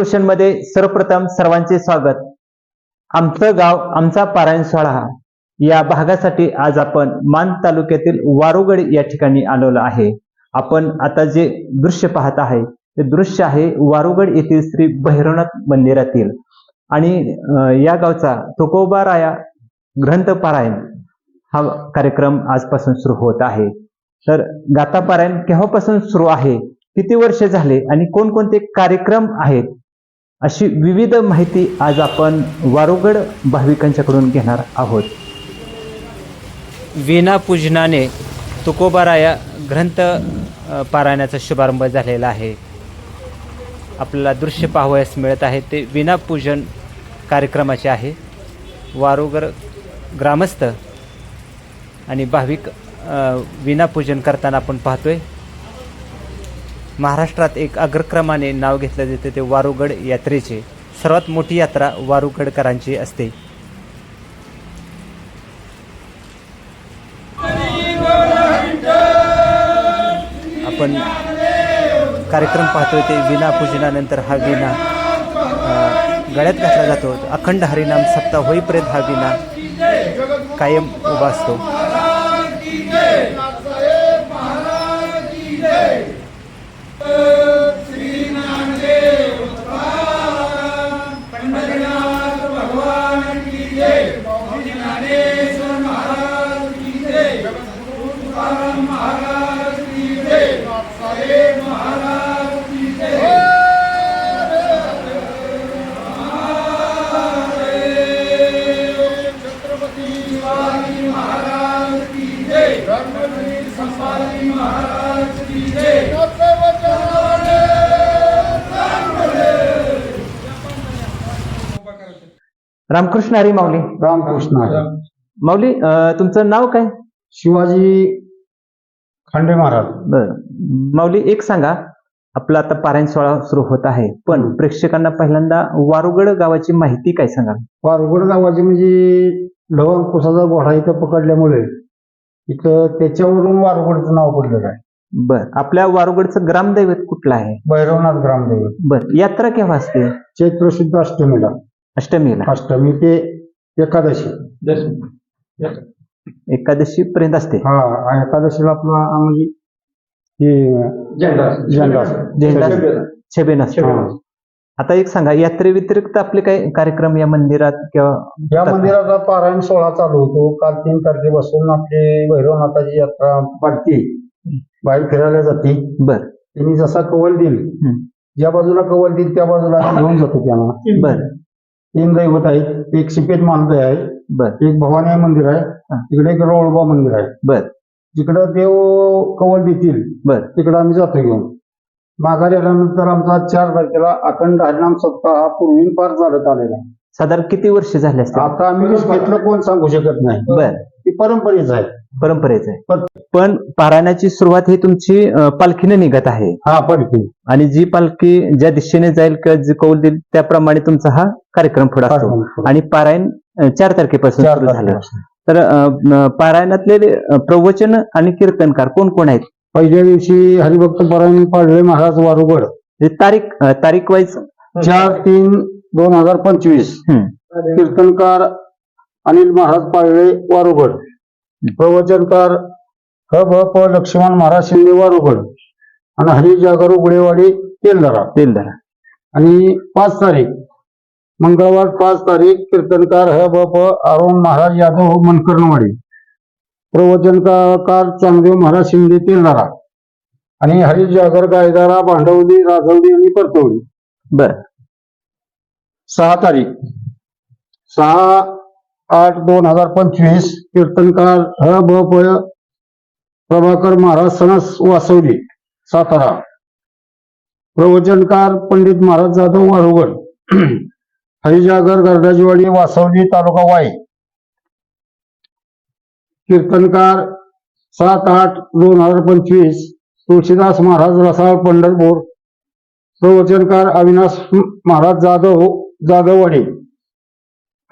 मध्ये सर्वप्रथम सर्वांचे स्वागत. आमचं गाव आमचा पारायण सोहळा या भागासाठी आज आपण मान तालुक्यातील वारुगड या ठिकाणी आलेलो आहे. आपण आता जे दृश्य पाहत आहे ते दृश्य आहे वारुगड येथील श्री भैरवनाथ मंदिरातील. आणि या गावचा तुकोबाराया ग्रंथ पारायण हा कार्यक्रम आजपासून सुरू होत आहे. तर गाथा पारायण केव्हापासून सुरू आहे किती वर्ष झाले आणि कोणकोणते कार्यक्रम आहेत अशी विविध माहिती आज आपण वारुगड भाविकांच्याकडून घेणार आहोत. विना पूजनाने तुकोबाराया ग्रंथ पारायणाचा शुभारंभ झालेला आहे. आपल्याला दृश्य पाहावयास मिळत आहे. ते विनापूजन कार्यक्रमाचे आहे. वारुगर ग्रामस्थ आणि भाविक अ, विनापूजन करताना आपण पाहतोय. महाराष्ट्रात एक अग्रक्रमाने नाव घेतलं जाते ते वारुगड यात्रेचे. सर्वात मोठी यात्रा वारुगडकरांची असते. आपण कार्यक्रम पाहतोय ते विना पूजनानंतर हा विना गळ्यात घातला जातो. अखंड हरिनाम सप्ताह होईपर्यंत हा विना कायम उभा असतो. रामकृष्ण हरी माऊली. रामकृष्ण हरी. माऊली अ, तुमचं नाव काय? शिवाजी खांडे महाराज. बर. माऊली एक सांगा. आपला आता पारायण सोहळा सुरू होत आहे पण. प्रेक्षकांना पहिल्यांदा वारुगड गावाची माहिती काय सांगाल? वारगोड गावाचे म्हणजे लवंकुशाचा घोडा इथं पकडल्यामुळे इथं त्याच्यावरून वारगोडचं नाव पडलेलं आहे. बर. आपल्या वारुगडचं ग्रामदैवत कुठलं आहे? भैरवनाथ ग्रामदेव बर. यात्रा केव्हा असते? चैत्र शुद्ध अष्टमीला. अष्टमीला. अष्टमी ते एकादशी. एकादशी पर्यंत असते. हा आणि एकादशीला आपला हा म्हणजे हे झेंडा झेंडा छबेन असते. हा. आता एक सांगा यात्रे व्यतिरिक्त आपले काही कार्यक्रम या मंदिरात किंवा या मंदिराचा पारायण सोहळा चालू होतो. काल तीन तारखेपासून आपली भैरवनाथाची यात्रा पालखी बाहेर फिरायला जाते. बर. त्यांनी जसा कवल देईल. ज्या बाजूला कवल देईल त्या बाजूला घेऊन जातो त्यांना. बर. तीन दैवत आहेत एक सिपेत मानदय आहे बर. एक भवानी मंदिर आहे. तिकडे एक रोळबा मंदिर आहे. बर. जिकडं देव कवल देतील बर. तिकडं आम्ही जातो घेऊन. माघारी आल्यानंतर आमचा चार तारखेला अखंड हरिनाम सप्ताह हा पूर्वी पार चालत आलेला आहे. साधारण किती वर्ष झाले असते आता आम्ही घेतलं कोण सांगू शकत नाही. बर. ती परंपरेच आहे. परंपरेचं आहे. पण पारायणाची सुरुवात ही तुमची पालखीने निघत आहे. हा पालखी. आणि जी पालखी ज्या दिशेने जाईल किंवा जे कौल देईल त्याप्रमाणे तुमचा हा कार्यक्रम पुढे असतो. आणि पारायण चार तारखेपासून सुरू झालं. तर पारायणातले प्रवचन आणि कीर्तनकार कोण कोण आहेत? पहिल्या दिवशी हरिभक्त परायण पाडळे महाराज वारुगड. हे तारीख तारीख वाईज? चार तीन दोन हजार पंचवीस. कीर्तनकार अनिल महाराज पाळळे वारुगड. प्रवचनकार ह भ प लक्ष्मण महाराज शिंदे वारुगड. आणि हरी जागर उगडेवाडी तेलदरा. तेलधरा आणि पाच तारीख. मंगळवार पाच तारीख कीर्तनकार ह ब प अरुण महाराज यादव मनकर्णवाडी. प्रवचनकार चांगदेव महाराज शिंदे तेलदरा. आणि हरी जागर गायदारा भांडवली राजवली आणि परतवली. बर. सहा तारीख. सहा आठ दोन हजार पंचवीस कीर्तनकार ह ब प प्रभाकर महाराज सणस वासवली सातारा. प्रवचनकार पंडित महाराज जाधव वारुगड हरिजागर गर्दाजीवाडी वासवली तालुका वाई. कीर्तनकार सात आठ दोन हजार पंचवीस तुळशीदास महाराज रसाळ पंढरपूर. प्रवचनकार अविनाश महाराज जाधव जाधववाडी.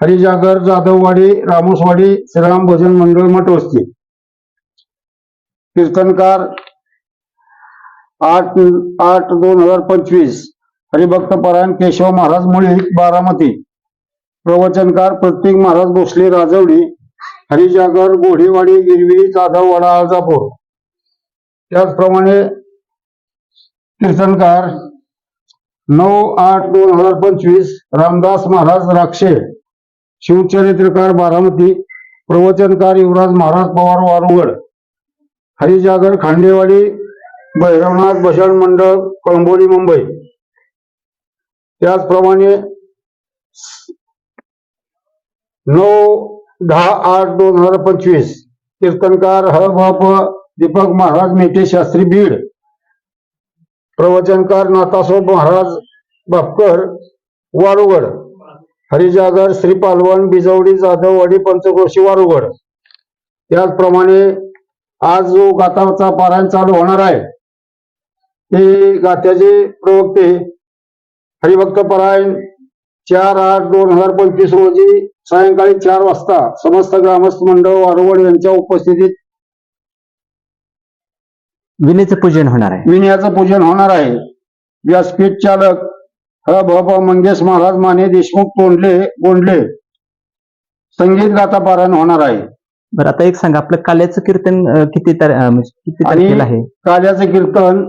हरिजागर जाधववाडी रामोसवाडी श्रीराम भजन मंडळ मठवस्ती. कीर्तनकार आठ आठ दोन हजार पंचवीस हरिभक्त परायण केशव महाराज मुळे बारामती. प्रवचनकार प्रतीक महाराज भोसले राजवडी हरिजागर गोढेवाडी गिरवी जाधववाडा आळजापूर त्याचप्रमाणे कीर्तनकार नऊ आठ दोन हजार पंचवीस रामदास महाराज राक्षे. शिवचरित्रकार बारामती. प्रवचनकार युवराज महाराज पवार वारुगड. हरिजागर खांडेवाडी भैरवनाथ भजन मंडळ कळंबोली मुंबई. त्याचप्रमाणे नऊ दहा आठ दोन हजार पंचवीस कीर्तनकार ह दीपक महाराज मेटे शास्त्री बीड. प्रवचनकार नाथासोब महाराज बापकर वारुगड. हरिजागर श्री पालवण बिजवडी जाधववाडी पंचक्रोशी वारुगड. त्याचप्रमाणे आज जो गाताचा पारायण चालू होणार आहे ते गात्याचे प्रवक्ते हरिभक्त परायण चार आठ दोन हजार पंचवीस रोजी सायंकाळी चार वाजता समस्त ग्रामस्थ मंडळ वारुवड यांच्या उपस्थितीत विनेचं पूजन होणार आहे. विनयाचं पूजन होणार आहे. व्यासपीठ चालक ह भ मंगेश महाराज माने देशमुख तोंडले गोंडले संगीत गाता पारायण होणार आहे. बरं आता एक सांगा आपलं काल्याचं कीर्तन अं, किती तार अं, म्हणजे किती आणि- तारखेला आहे? काल्याचं कीर्तन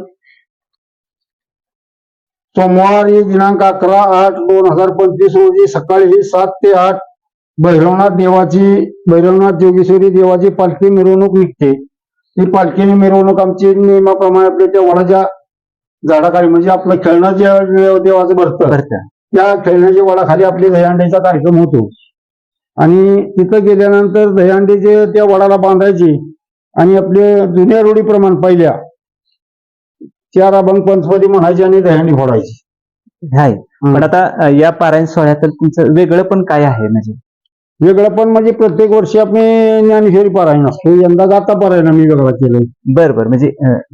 सोमवारी दिनांक अकरा आठ दोन हजार पंचवीस रोजी सकाळी सात ते आठ भैरवनाथ देवाची भैरवनाथ जोगेश्वरी देवाची पालखी मिरवणूक निघते. ही पालखी मिरवणूक आमची नियमाप्रमाणे आपल्या त्या वडाच्या झाडाखाली म्हणजे आपलं खेळणं जे देवाचं भरतं. भरतं. त्या खेळण्याच्या वडाखाली आपली दहीहंडीचा कार्यक्रम होतो. आणि तिथं गेल्यानंतर दहीहंडीचे त्या वडाला बांधायची आणि आपले जुन्या रूढीप्रमाणे पहिल्या चार अभंग पंचपदी म्हणायची आणि दहीहंडी फोडायची. आहे. पण आता या पारायण सोहळ्यात तुमचं वेगळं पण काय आहे म्हणजे? वेगळं पण म्हणजे प्रत्येक वर्षी आपण ज्ञानेश्वरी पारायण असतो. यंदा गाता पारायण आम्ही वेगळा केलं बर बर. म्हणजे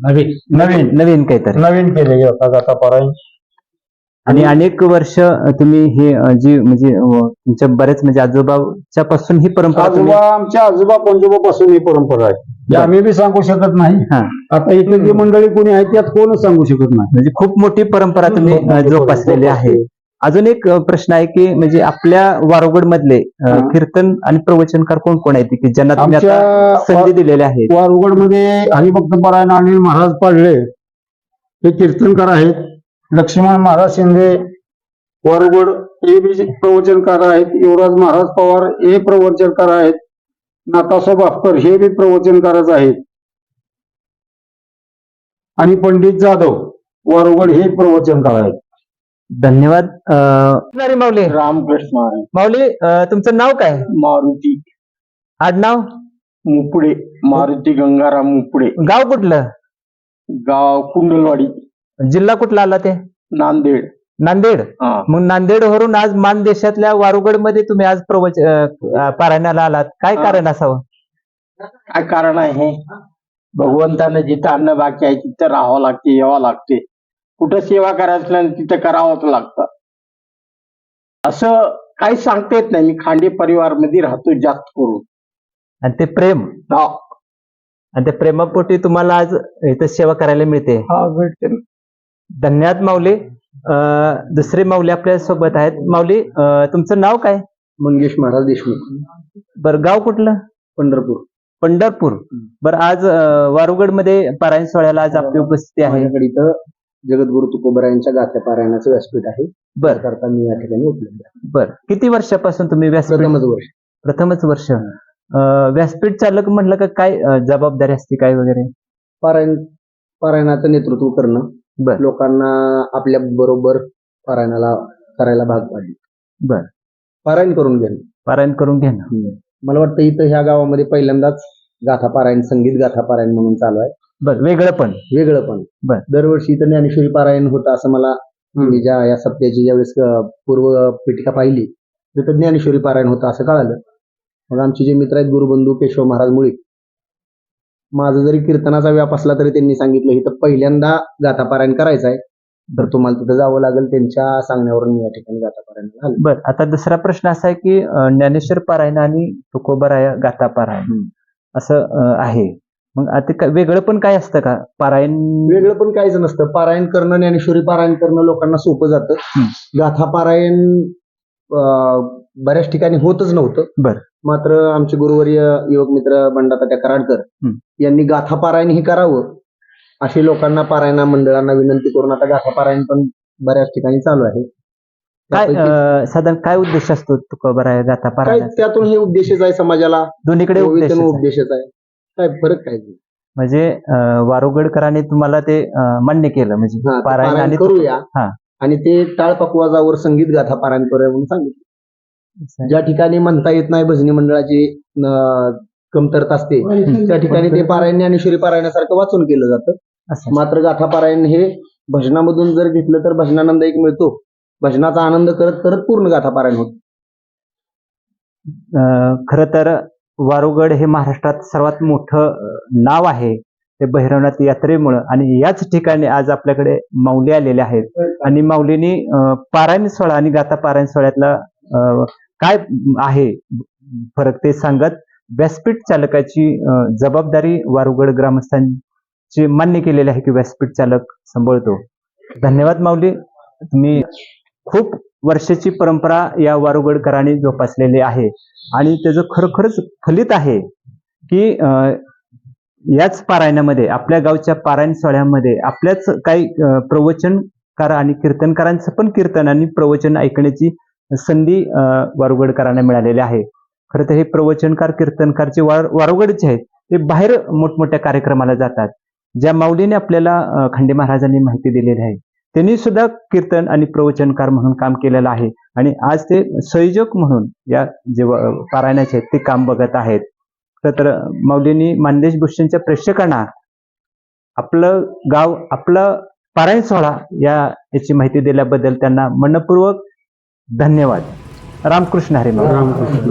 नवीन नवीन नवीन. काहीतरी. नवीन केले गाता पारायण. आणि अनेक वर्ष तुम्ही हे जी म्हणजे तुमच्या बरेच म्हणजे आजोबाच्या पासून ही परंपरा तुम्ही- आजोबा आमच्या आजोबा पंजोबा पासून ही परंपरा आहे. हे आम्ही बी सांगू शकत नाही. हा. आता इथे जी मंडळी कोणी आहे त्यात कोणच सांगू शकत नाही. म्हणजे खूप मोठी परंपरा तुम्ही खूप अं, मोठी जोपासलेली आहे. अजून एक अं, प्रश्न आहे की म्हणजे आपल्या वारोगड मधले हा. कीर्तन आणि प्रवचनकार कोण कोण आहेत? की ज्यांना तुम्ही आता आमच्या संधी दिलेल्या आहेत वारुगडमध्ये हरिभक्त पारायण अनिल महाराज पाडले हे कीर्तनकार आहेत. लक्ष्मण महाराज शिंदे वारुगड हे बी प्रवचनकार आहेत. युवराज महाराज पवार हे प्रवचनकार आहेत. नाथासाहेब अफकर हे बी प्रवचनकारच आहेत. आणि पंडित जाधव वारुगड हे प्रवचनकार आहेत. धन्यवाद. अं, अरे माऊली रामकृष्ण. माऊली अं, तुमचं नाव काय? मारुती. आडनाव? मुपडे. मारुती गंगाराम मुपडे. गाव कुठलं? गाव कुंडलवाडी. जिल्हा कुठला आला ते? नांदेड. नांदेड. मग नांदेडवरून आज मान देशातल्या वारुगडमध्ये तुम्ही आज प्रवच अं, पारायणाला आलात. काय हा. कारण असावं? काय कारण आहे? हे भगवंतानं जिथं अन्न बाकी आहे तिथं राहावं लागते यावं लागते. कुठं सेवा करायचं नाही तिथं करावंच लागतं. असं काही सांगता येत नाही. मी खांडे परिवारमध्ये राहतो जास्त करून. आणि ते प्रेम? हा. आणि त्या प्रेमापोटी तुम्हाला आज इथं सेवा करायला मिळते? हा, भेटते. धन्यवाद माऊली. दुसरे माऊली आपल्यासोबत आहेत. माऊली तुमचं नाव काय? मंगेश महाराज देशमुख. बरं गाव कुठलं? पंढरपूर. पंढरपूर. बरं आज वारुगडमध्ये पारायण सोहळ्याला आज आपली उपस्थिती आहे. इथं जगद्गुरु तुकोबरायांच्या गाथ्या पारायणाचं व्यासपीठ आहे. बर. करता मी या ठिकाणी उपलब्ध आहे. बर किती वर्षापासून तुम्ही व्यासपीठ प्रथमच वर्ष. प्रथमच वर्ष. व्यासपीठ चालक म्हटलं का काय जबाबदारी असते काय वगैरे? पारायण पारायणाचं नेतृत्व करणं बर. लोकांना आपल्या बरोबर पारायणाला करायला भाग पाडले. बर. पारायण करून घेणं पारायण करून घेणं मला वाटतं इथं ह्या गावामध्ये पहिल्यांदाच गाथा पारायण संगीत गाथा पारायण म्हणून चालू आहे. बर वेगळं पण. वेगळं पण. बर. दरवर्षी इथं ज्ञानेश्वरी पारायण होतं असं मला मी ज्या या सप्त्याची ज्यावेळेस पूर्व पीठिका पाहिली तिथं ज्ञानेश्वरी पारायण होतं असं कळालं. मग आमचे जे मित्र आहेत गुरुबंधू केशव महाराज मुळीक माझा जरी कीर्तनाचा व्याप असला तरी त्यांनी सांगितलं इथं पहिल्यांदा गाथा पारायण करायचं आहे. तर तुम्हाला तिथं जावं लागेल त्यांच्या सांगण्यावरून मी या ठिकाणी गाथा पारायण आलो बर आता दुसरा प्रश्न असा आहे की अं, ज्ञानेश्वर पारायण आणि तुकोबराय गाथा पारायण असं अं, आहे. मग आता वेगळं पण काय असतं का? पारायण वेगळं पण काहीच नसतं. पारायण करणं ज्ञानेश्वरी पारायण करणं लोकांना सोपं जातं. हं. गाथा पारायण अं, बऱ्याच ठिकाणी होतच नव्हतं बर. मात्र आमचे गुरुवर्य युवक मित्र बंडातात्या कराडकर. यांनी गाथा पारायण हे करावं अशी लोकांना पारायणा मंडळांना विनंती करून आता गाथा पारायण पण बऱ्याच ठिकाणी चालू आहे काय साधारण काय उद्देश असतो गाथा पारायण त्यातून हे उपदेशच आहे समाजाला दोन्हीकडे उद्देश गोविंदन आहे. काय फरक काय. म्हणजे वारुगडकरांनी तुम्हाला ते मान्य केलं म्हणजे पारायण करूया. आणि ते टाळपकवाजावर संगीत गाथा पारायण करूया म्हणून सांगितलं ज्या ठिकाणी म्हणता येत नाही भजनी मंडळाची अं, कमतरता असते त्या ठिकाणी ते पारायण ज्ञानेश्वरी पारायणासारखं वाचून केलं जातं. असं. मात्र गाथा पारायण हे भजनामधून जर घेतलं तर भजनानंद एक मिळतो. भजनाचा आनंद करत करत पूर्ण गाथा पारायण होत. अं, खरं तर वारुगड हे महाराष्ट्रात सर्वात मोठं अं, नाव आहे ते भैरवनाथ यात्रेमुळं. आणि याच ठिकाणी आज आपल्याकडे माऊली आलेले आहेत. आणि माऊलीनी अं, पारायण सोहळा आणि गाथा पारायण सोहळ्यातला अं, काय आहे? फरक ते सांगत व्यासपीठ चालकाची जबाबदारी वारुगड ग्रामस्थांची मान्य केलेली आहे की व्यासपीठ चालक सांभाळतो. धन्यवाद माऊली. तुम्ही खूप वर्षाची परंपरा या वारुगडकरांनी जोपासलेली आहे आणि त्याचं खरोखरच फलित आहे की याच पारायणामध्ये आपल्या गावच्या पारायण सोहळ्यामध्ये आपल्याच काही प्रवचनकार आणि कीर्तनकारांचं पण कीर्तन आणि प्रवचन ऐकण्याची संधी वारुगडकरांना मिळालेल्या आहे. खरं तर हे प्रवचनकार कीर्तनकारचे वार वारुगडचे आहेत. ते बाहेर मोठमोठ्या कार्यक्रमाला जातात. ज्या माऊलीने आपल्याला खंडे महाराजांनी माहिती दिलेली आहे. त्यांनी सुद्धा कीर्तन आणि प्रवचनकार म्हणून काम केलेलं आहे. आणि आज ते संयोजक म्हणून या जे पारायणाचे आहेत ते काम बघत आहेत. खरं तर माऊलींनी मानदेश भूषणच्या प्रेक्षकांना आपलं गाव आपलं पारायण सोहळा या याची माहिती दिल्याबद्दल त्यांना मनपूर्वक धन्यवाद. रामकृष्ण हरी रामकृष्ण.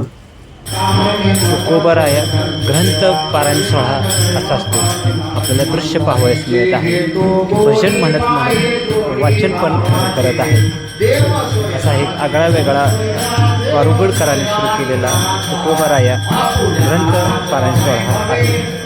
ग्रंथ पारायण सोहळा असा असतो. आपल्याला दृश्य पाहावयास मिळत आहे. भजन म्हणत म्हणून वाचन पण करत आहे. असा एक आगळा वेगळा वारुगडकरांनी सुरू केलेला तुकोबराया ग्रंथ पारायण सोहळा आहे.